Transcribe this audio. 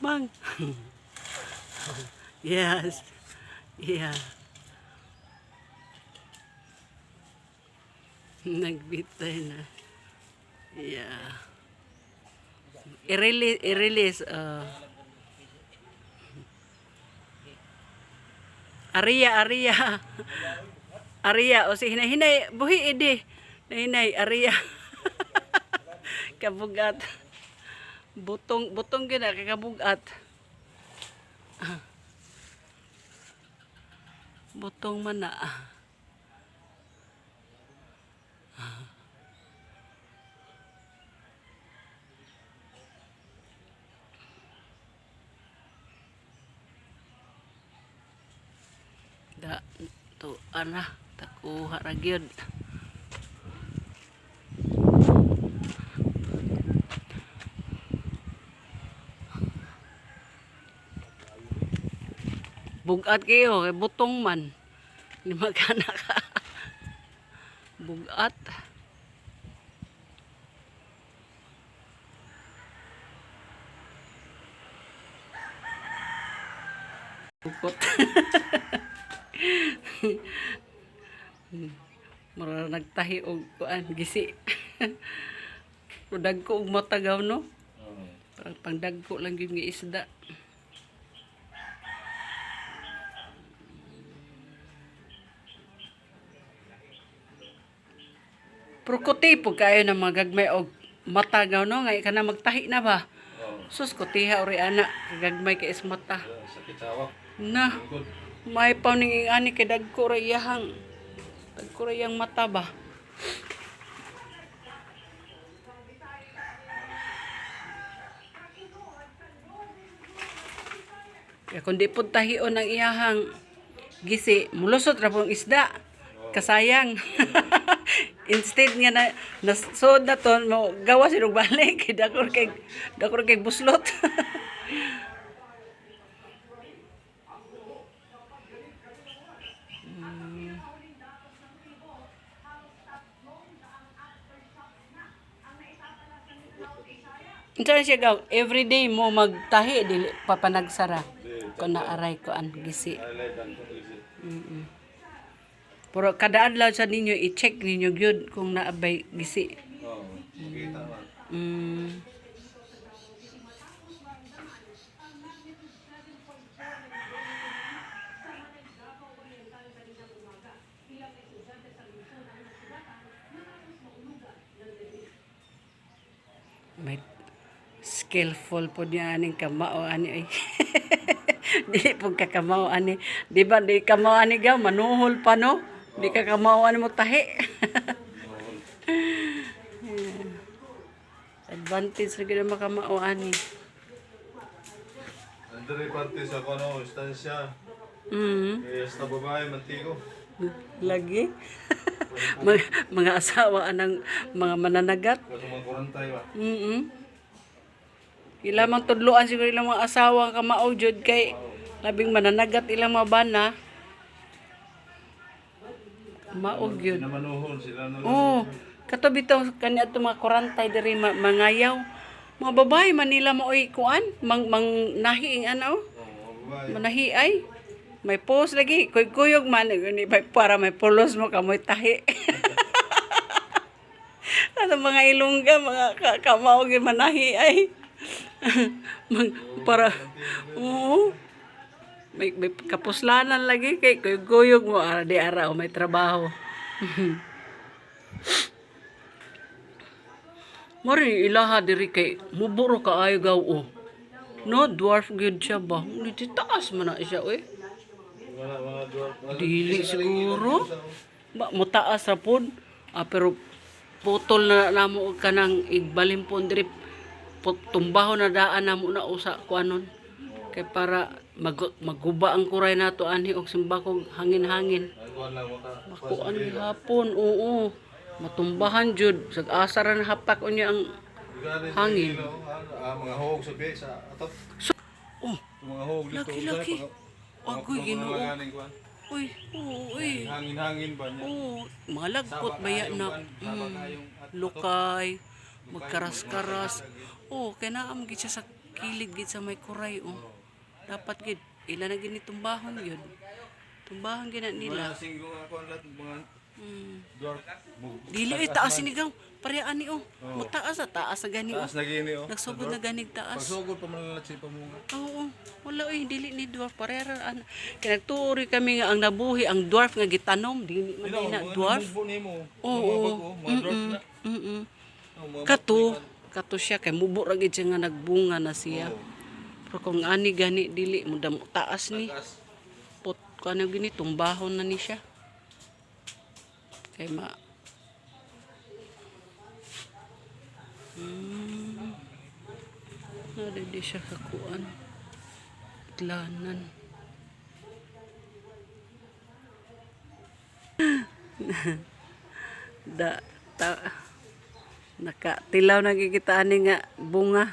Mang. yes. Yeah. Nagbitay na. Yeah. I-release, i-release. Uh, Aria, Aria. Aria, o si hinay, hinay, buhi edi. Hinay, Aria. Kabugat. Butong, butong gina, kakabugat. Butong man na. Da, to, ana, takuha ra gyud. Bugat kayo, kay butong man. Ni magana ka. Bugat. Bukot. Mara nagtahi og kuan gisi. Udag ko og matagaw no. Parang pangdagko lang gyud nga isda. Prokote po kayo na magagmay og matagaw no ngay kana magtahi na ba? Sus ko tiha ori ana kagagmay kay is mata. Sakit sa hawak. Na may pauning ani kay dagko ra iyahang dagko ra iyang mata ba? Kaya kung di po tahion ang iyahang gisi, mulusot ra pong isda. Kasayang. Instead nga na nasod na to, mo gawa sinong balik. Dakor kay dakor kay buslot. Unsa siya gaw? Everyday mo magtahi dili papanagsara. Kung naaray ko an gisi. Ang isip. Pero kada adlaw sa ninyo i-check ninyo gyud kung naabay gisi. Oo. Makita man. Mm. May skillful po niya aning kamao ani ay. Dili po kakamao ani. Di ba di kamao ani gaw manuhol pa no? Di ka kamao ani mo tahi. Advantage ra gyud ang makamao ani. Andre parte sa kono, istansya. Mm. Kaya sa babae, mantigo. Lagi. mga, mga asawa anang mga mananagat. Kaso mga kurantay ba? Mm Ilamang tudloan siguro ilang mga asawa ang kamao jud kay labing mananagat ilang mga bana. Maog yun. Pinamanuhon sila na lang. Oh, kato bitaw kani ato mga kurantay diri ma- mangayaw. Mga babae Manila maoy kuan, mang mang nahi ang ano, Oo, manahi ay. May post lagi, kuy-kuyog man ni para may pulos mo kamoy tahi. ano mga ilongga, mga ka- kamao gyud manahi ay. Mag, para oo. May, may kapuslanan lagi kay kuy-kuyog mo ara di araw may trabaho. Mari ilaha diri kay muburo ka ayo gaw o. No, dwarf gyud siya ba? Dito taas man na siya oy. Dili siguro. Ba, mutaas ra pod. Ah, pero putol na namo kanang igbalim po diri put- tumbaho na daan namo na usa kuanon. Kay para mag, maguba ang kuray nato ani og simbakog hangin-hangin. Maka- Kuan hapon, oo. Matumbahan jud sag asa ra na hapak unya ang Hangin. mga hog sa biya, sa atop. Oh, mga hog dito. Laki, laki. Agoy, Ginoo. uy, uy. Hangin-hangin ba niya? Oo, mga lagpot baya kayong na mm, lukay, magkaras-karas. Oo, kaya naam gid siya sa kilid gid sa may kuray oh. Dapat gid ila na gini tumbahon yun. Tumbahon gina nila. Mga singgo ako lahat, Mm. Bug- Dili ay taas sinigaw. Pareha ani oh. Mataas sa taas sa gani oh. Taas na gini oh. Nagsugod na ganig taas. Pagsugod pa man si pa mo. Oo, wala oy dili ni dwarf parera an. Kaya nagtuuri kami nga ang nabuhi ang dwarf nga gitanom dili man na dwarf. Oo. Mga dwarf na. Mm. Oh, Kato, kato siya kay mubo ra gid siya nga nagbunga na siya. bago. Pero kung ani gani dili mo damo taas ni pot kano gini tumbahon na ni siya. Kay ma Hmm. Nada di siya kakuan. Tlanan. da ta nakatilaw na gikitaan ni nga bunga